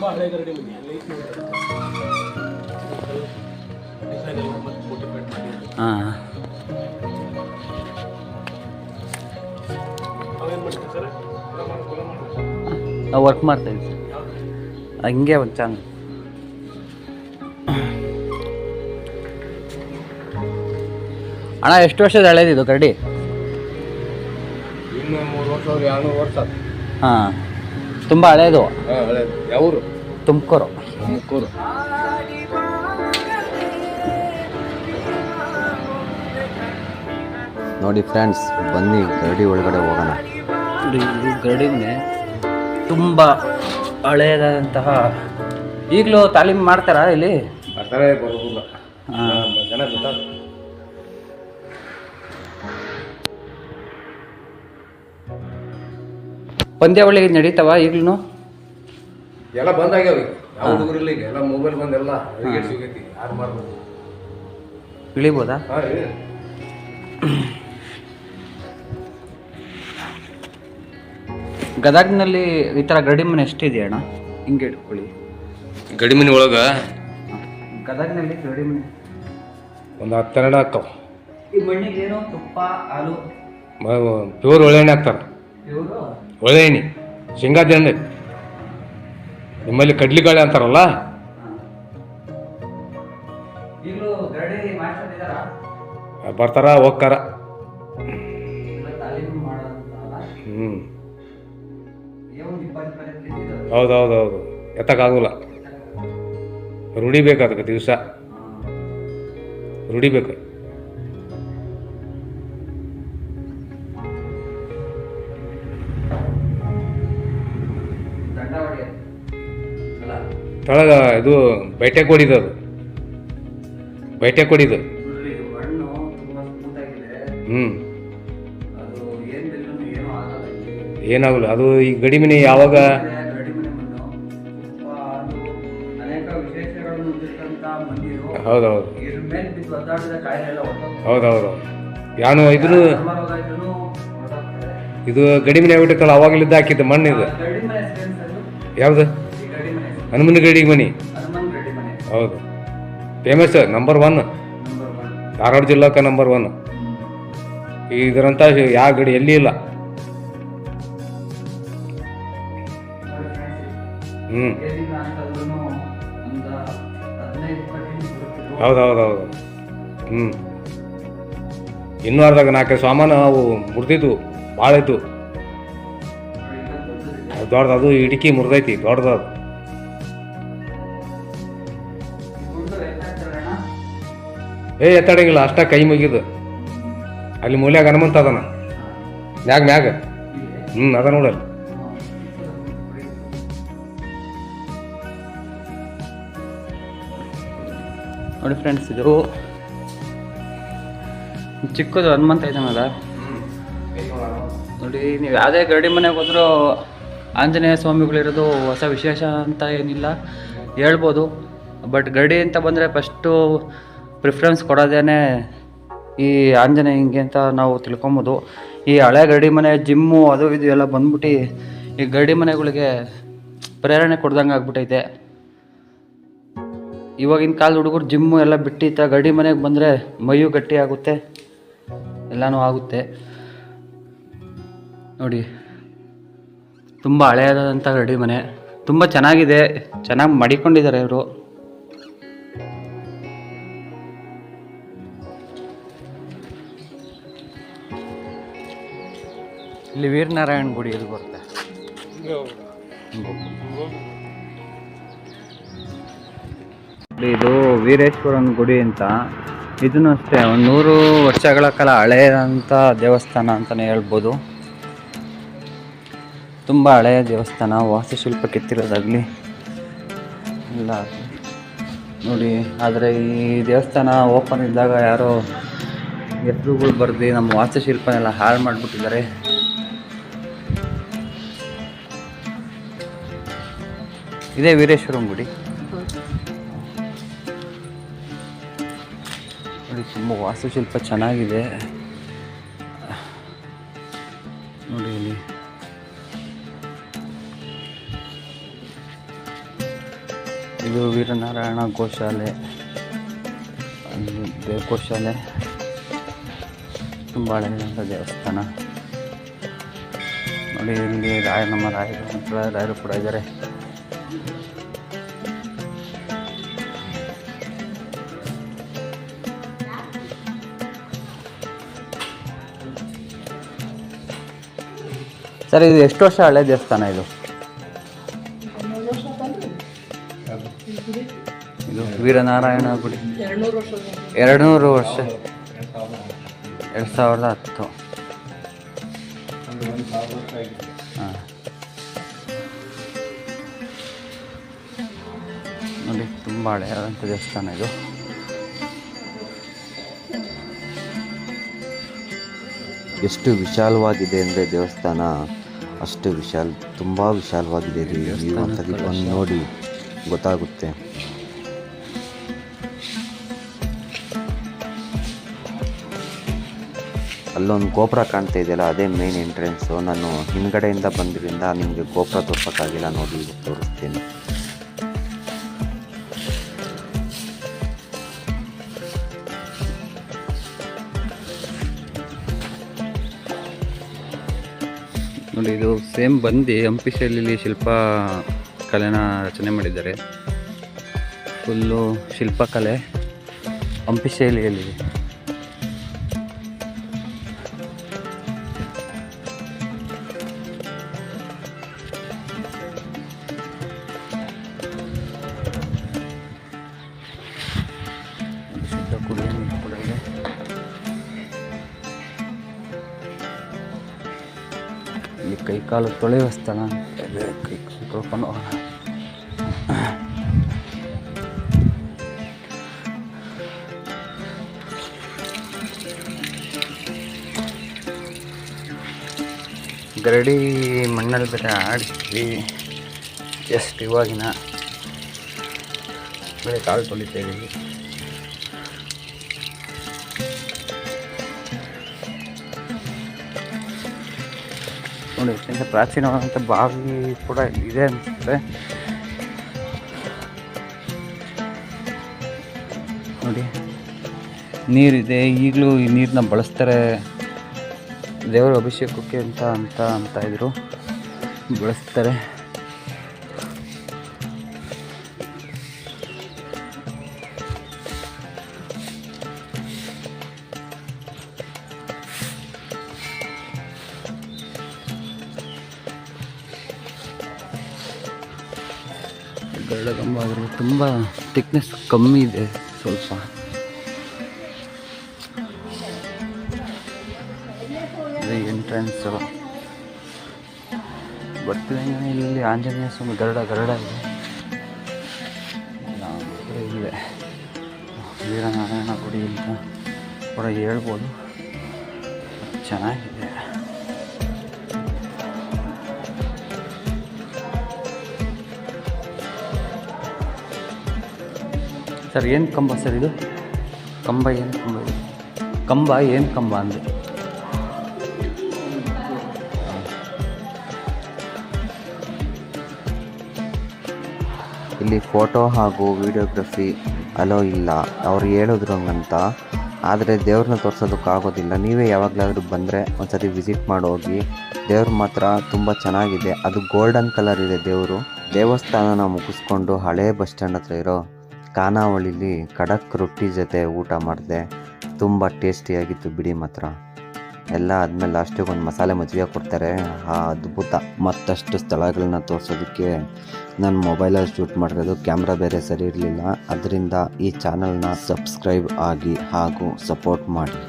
ತುಂಬ ಹಳೆ ಹಾಂ. ಮಾಡ್ತೀವಿ ನಾವು ವರ್ಕ್ ಮಾಡ್ತಾಯಿದ್ವಿ ಸರ್. ಹಂಗೆ ಒಂದು ಚಾನ್ ಅಣ್ಣ ಎಷ್ಟು ವರ್ಷದ ಹಳೇದಿದು ಕರಡಿ. ಹಾಂ. ತುಂಬ ಹಳೇದು. ಯಾವೂರು? ತುಮಕೂರು. ತುಮಕೂರು. ನೋಡಿ ಫ್ರೆಂಡ್ಸ್ ಬನ್ನಿ ಗರಡಿ ಒಳಗಡೆ ಹೋಗೋಣ. ನೋಡಿ ಇದು ಗರಡಿ ಮನೆ ತುಂಬ ಹಳೆಯದಾದಂತಹ ಈಗಲೂ ತಾಲೀಮ್ ಮಾಡ್ತಾರಾ ಇಲ್ಲಿ? ಬರ್ತಾರೆ ಬರೋದಿಲ್ಲ. ಹಾಂ. ಜನ ಪಂದ್ಯಾವಳಿ ನಡೀತಾವ ಈಗ್ಲೂ ಎಲ್ಲ ಬಂದ್ ಆಗ್ಯಾವ ಈಗ. ಯಾವ ಹುಡುಗರಿಲ್ಲ ಈಗ. ಎಲ್ಲ ಮೊಬೈಲ್ ಬಂದೆಲ್ಲ ಅದಕ್ಕೆ ಸಿಗೈತಿ. ಯಾರು ಮಾಡ್ಬೋದು? ಇಳಿಬೋದಾ? ಹಾ ಹೇಳಿ ಗದಗ್ನಲ್ಲಿ ಈ ಥರ ಗಡಿಮನೆ ಎಷ್ಟಿದೆ ಅಣ್ಣ? ಹಿಂಗೆ ಇಟ್ಕೊಳ್ಳಿ. ಗಡಿ ಮನೆ ಒಳಗ? ಗದಗ್ನಲ್ಲಿ ಗಡಿಮನೆ ಒಂದು ಹತ್ತೆರಡು ಹಾಕ್ತಾವ ಈ ಮಣ್ಣಿಗೆ ಏನು ತುಪ್ಪ ಹಾಲು. ಪ್ಯೂರ್ ಒಳ್ಳೆಣ್ಣೆ ಹಾಕ್ತಾರ ಇವರು ಒಳ್ಳೆ ಎಣ್ಣೆ ಶೇಂಗಾದ ಎಣ್ಣೆ ನಿಮ್ಮಲ್ಲಿ ಕಡ್ಲಿಗಾಳೆ ಅಂತಾರಲ್ಲ? ಬರ್ತಾರ ಹೋಗ್ತಾರ. ಹ್ಞೂ ಹೌದು ಹೌದು ಹೌದು ಎತ್ತಕ್ಕಾಗಲ್ಲ. ರೂಢಿ ಬೇಕು ಅದಕ್ಕೆ ದಿವಸ. ರೂಢಿ ತಳಗ ಇದು ಬೈಟೆ ಕೊಡಿದು ಅದು. ಬೈಟೆ ಕೊಡಿದು ಹ್ಞೂ. ಏನಾಗಲ್ಲ ಅದು ಈ ಗಡಿಮಿನಿ ಯಾವಾಗ? ಹೌದೌದು. ಹೌದೌದು. ಯಾನು ಇದ್ರು. ಇದು ಗಡಿಮಿನಿ ಆಗ್ಬಿಟ್ಟಿತ್ತಲ್ಲ ಅವಾಗಲಿದ್ದ ಹಾಕಿದ್ದು ಮಣ್ಣು ಇದು? ಯಾವ್ದು? ಹನುಮನ ಗಡಿ ಮನಿ. ಹೌದು. ಫೇಮಸ್ ನಂಬರ್ ಒನ್ ಧಾರವಾಡ ಜಿಲ್ಲಾಕ ನಂಬರ್ ಒನ್ ಇದರಂತ ಯಾವ ಗಡಿ ಎಲ್ಲಿ ಇಲ್ಲ. ಹ್ಞೂ ಹೌದು ಹೌದು ಹೌದು ಹ್ಞೂ ಇನ್ನೂ ಅರ್ಧಾಗ ನಾಲ್ಕೈದು ಸಾಮಾನು ಅವು ಮುರಿದಿದ್ವು ಭಾಳ ದೊಡ್ಡದು ಅದು ಇಡಿಕೆ ಮುರಿದೈತಿ ದೊಡ್ಡದು ಏ, ಎತ್ತಾಡಂಗಿಲ್ಲ, ಅಷ್ಟ ಕೈ ಮುಗಿದು. ಅಲ್ಲಿ ಮೂಲ್ಯಾಗ ಹನುಮಂತ ಅದನ. ಮ್ಯಾಗ ಮ್ಯಾಗ. ಹ್ಞೂ ಅದ ನೋಡಲ್ಲಿ ನೋಡಿ ಫ್ರೆಂಡ್ಸ್ ಇದು ಚಿಕ್ಕದು ಹನುಮಂತ ಇದ್ದಾನಲ್ಲ ನೋಡಿ, ನೀವು ಯಾವುದೇ ಗರಡಿ ಮನೆಗೆ ಹೋದರೂ ಆಂಜನೇಯ ಸ್ವಾಮಿಗಳಿರೋದು ಹೊಸ ವಿಶೇಷ ಅಂತ ಏನಿಲ್ಲ. ಹೇಳ್ಬೋದು. ಬಟ್ ಗರಡಿ ಅಂತ ಬಂದರೆ ಫಸ್ಟು ಪ್ರಿಫರೆನ್ಸ್ ಕೊಡೋದೇನೆ ಈ ಆಂಜನೇಯ ಹಿಂಗೆ ಅಂತ ನಾವು ತಿಳ್ಕೊಬೋದು. ಈ ಹಳೆ ಗಡಿ ಮನೆ ಜಿಮ್ಮು ಅದು ಇದು ಎಲ್ಲ ಬಂದ್ಬಿಟ್ಟು ಈ ಗಡಿ ಮನೆಗಳಿಗೆ ಪ್ರೇರಣೆ ಕೊಡ್ದಂಗೆ ಆಗ್ಬಿಟ್ಟೈತೆ. ಇವಾಗಿನ ಕಾಲದ ಹುಡುಗರು ಜಿಮ್ಮು ಎಲ್ಲ ಬಿಟ್ಟಿತ್ತ ಗಡಿ ಮನೆಗೆ ಬಂದರೆ ಮೈಯು ಗಟ್ಟಿ ಆಗುತ್ತೆ, ಎಲ್ಲನೂ ಆಗುತ್ತೆ. ನೋಡಿ, ತುಂಬ ಹಳೆಯದಾದಂಥ ಗಡಿ ಮನೆ, ತುಂಬ ಚೆನ್ನಾಗಿದೆ, ಚೆನ್ನಾಗಿ ಮಡಿಕೊಂಡಿದ್ದಾರೆ ಇವರು. ಇಲ್ಲಿ ವೀರನಾರಾಯಣ ಗುಡಿ ಎಲ್ಲಿ ಬರುತ್ತೆ. ಇದು ವೀರೇಶ್ವರನ ಗುಡಿ ಅಂತ. ಇದನ್ನು ಅಷ್ಟೇ, ಒಂದು ನೂರು ವರ್ಷಗಳ ಕಾಲ ಹಳೆಯದಂಥ ದೇವಸ್ಥಾನ ಅಂತಲೇ ಹೇಳ್ಬೋದು. ತುಂಬ ಹಳೆಯ ದೇವಸ್ಥಾನ ವಾಸ್ತುಶಿಲ್ಪ ಕೆತ್ತಿರೋದಾಗಲಿ ಎಲ್ಲ ನೋಡಿ, ಆದರೆ ಈ ದೇವಸ್ಥಾನ ಓಪನ್ ಇದ್ದಾಗ ಯಾರೋ ಎದುರುಗಳು ಬರೆದು ನಮ್ಮ ವಾಸ್ತುಶಿಲ್ಪನೆಲ್ಲ ಹಾಳು ಮಾಡಿಬಿಟ್ಟಿದ್ದಾರೆ. ಇದೇ ವೀರೇಶ್ವರಂ ಗುಡಿ. ನೋಡಿ, ತುಂಬ ವಾಸ್ತುಶಿಲ್ಪ ಚೆನ್ನಾಗಿದೆ. ನೋಡಿ ಇಲ್ಲಿ. ಇದು ವೀರನಾರಾಯಣ ಗೋಶಾಲೆ. ಗೋಶಾಲೆ ತುಂಬ ಹಳೆಯದಾದ ದೇವಸ್ಥಾನ. ನೋಡಿ, ಇಲ್ಲಿ ರಾಯ ನಮ್ಮ ರಾಯರು ರಾಯರು ಕೂಡ ಇದ್ದಾರೆ. ಸರ್ ಇದು ಎಷ್ಟು ವರ್ಷ ಹಳೆ ದೇವಸ್ಥಾನ ಇದು? ಇದು ವೀರನಾರಾಯಣ ಗುಡಿ. ಎರಡು ನೂರು ವರ್ಷ. ಎರಡು ಸಾವಿರದ ಹತ್ತು. ಹಾಂ. ನೋಡಿ ತುಂಬ ಹಳೆಯಾದಂಥ ದೇವಸ್ಥಾನ ಇದು. ಎಷ್ಟು ವಿಶಾಲವಾಗಿದೆ ಅಂದರೆ ದೇವಸ್ಥಾನ ಅಷ್ಟು ವಿಶಾಲ ತುಂಬ ವಿಶಾಲವಾಗಿದೆ. ಇಲ್ಲಿ ಒಂದ್ಸತಿ ಬಂದು ನೋಡಿ ಗೊತ್ತಾಗುತ್ತೆ. ಅಲ್ಲೊಂದು ಗೋಪುರ ಕಾಣ್ತಾ ಇದೆಯಲ್ಲ ಅದೇ ಮೇನ್ ಎಂಟ್ರೆನ್ಸು ನಾನು ಹಿಂದ್ಗಡೆಯಿಂದ ಬಂದ್ರಿಂದ ನಿಮಗೆ ಗೋಪುರ ತೋರ್ಸೋಕ್ಕಾಗಿಲ್ಲ ನೋಡಿ ತೋರಿಸ್ತೀನಿ. ನೋಡಿ ಇದು ಸೇಮ್ ಬಂದು ಹಂಪಿ ಶೈಲಿಯಲ್ಲಿ ಶಿಲ್ಪ ಕಲೆನ ರಚನೆ ಮಾಡಿದ್ದಾರೆ. ಫುಲ್ಲು ಶಿಲ್ಪಕಲೆ ಹಂಪಿ ಶೈಲಿಯಲ್ಲಿದೆ. ಕಾಲು ತೊಳೆಯುವ ಸ್ಥಳ ಅಂತ ಇದೆ ಕೈ ಕಾಲು ತೊಳ್ಕೊಂಡು ಹೋಗೋಣ. ಗರಡಿ ಮಣ್ಣಲ್ಲಿ ಬೇರೆ ಆಡಿಸ್ತೀವಿ. ಜಸ್ಟ್ ಇವಾಗಿನ. ಬೇರೆ ಕಾಲು ತೊಳಿತಾ ಇದ್ದೀವಿ ನೋಡಿ ಅತ್ಯಂತ ಪ್ರಾಚೀನವಾದಂಥ ಬಾವಿ ಕೂಡ ಇದೆ ಅನಿಸುತ್ತೆ. ನೋಡಿ, ನೀರಿದೆ, ಈಗಲೂ ಈ ನೀರನ್ನ ಬಳಸ್ತಾರೆ. ದೇವರ ಅಭಿಷೇಕಕ್ಕೆ ಅಂತ ಅಂತ ಅಂತ ಇದ್ರು. ಬಳಸ್ತಾರೆ. ಗರುಡಗಂಬ ಆದರೆ ತುಂಬ ತಿಕ್ನೆಸ್ ಕಮ್ಮಿ ಇದೆ ಸ್ವಲ್ಪ. ಎಂಟ್ರೆನ್ಸು ಬರ್ತೀವಿ ಇಲ್ಲಿ ಆಂಜನೇಯ ಸ್ವಾಮಿ ಗರಡ ಗರಡ ಇದೆ. ಇಲ್ಲೇ ವೀರನಾರಾಯಣ ಗುಡಿ ಅಂತ ಕೂಡ ಹೇಳ್ಬೋದು. ಚೆನ್ನಾಗಿದೆ. ಸರ್, ಏನು ಕಂಬ ಸರ್ ಇದು? ಕಂಬ ಏನು ಕಂಬ ಇದು? ಕಂಬ ಏನು ಕಂಬ ಅಂದರೆ ಇಲ್ಲಿ ಫೋಟೋ ಹಾಗೂ ವಿಡಿಯೋಗ್ರಫಿ ಅಲೋ ಇಲ್ಲ. ಅವ್ರು ಹೇಳಿದ್ರು ಹಂಗಂತ ಆದರೆ ದೇವ್ರನ್ನ ತೋರಿಸೋದಕ್ಕಾಗೋದಿಲ್ಲ ನೀವೇ ಯಾವಾಗಲಾದರೂ ಬಂದರೆ ಒಂದ್ಸತಿ ವಿಸಿಟ್ ಮಾಡಿ ಹೋಗಿ. ದೇವ್ರು ಮಾತ್ರ ತುಂಬ ಚೆನ್ನಾಗಿದೆ. ಅದು ಗೋಲ್ಡನ್ ಕಲರ್ ಇದೆ ದೇವರು. ದೇವಸ್ಥಾನನ ಮುಗಿಸ್ಕೊಂಡು ಹಳೇ ಬಸ್ ಸ್ಟ್ಯಾಂಡ್ ಹತ್ರ ಇರೋ ಖಾನಾವಳಿಲಿ ಖಡಕ್ ರೊಟ್ಟಿ ಜೊತೆ ಊಟ ಮಾಡಿದೆ, ತುಂಬ ಟೇಸ್ಟಿಯಾಗಿತ್ತು ಬಿಡಿ ಮಾತ್ರ. ಎಲ್ಲ ಆದಮೇಲೆ ಲಾಸ್ಟಿಗೆ ಒಂದು ಮಸಾಲೆ ಮಜ್ಜಿಗೆ ಕೊಡ್ತಾರೆ. ಆ ಅದ್ಭುತ. ಮತ್ತಷ್ಟು ಸ್ಥಳಗಳನ್ನ ತೋರಿಸೋದಕ್ಕೆ ನಾನು ಮೊಬೈಲಲ್ಲಿ ಶೂಟ್ ಮಾಡಿರೋದು ಕ್ಯಾಮ್ರಾ ಬೇರೆ ಸರಿ ಇರಲಿಲ್ಲ. ಅದರಿಂದ ಈ ಚಾನಲ್ನ ಸಬ್ಸ್ಕ್ರೈಬ್ ಆಗಿ ಹಾಗೂ ಸಪೋರ್ಟ್ ಮಾಡಿ.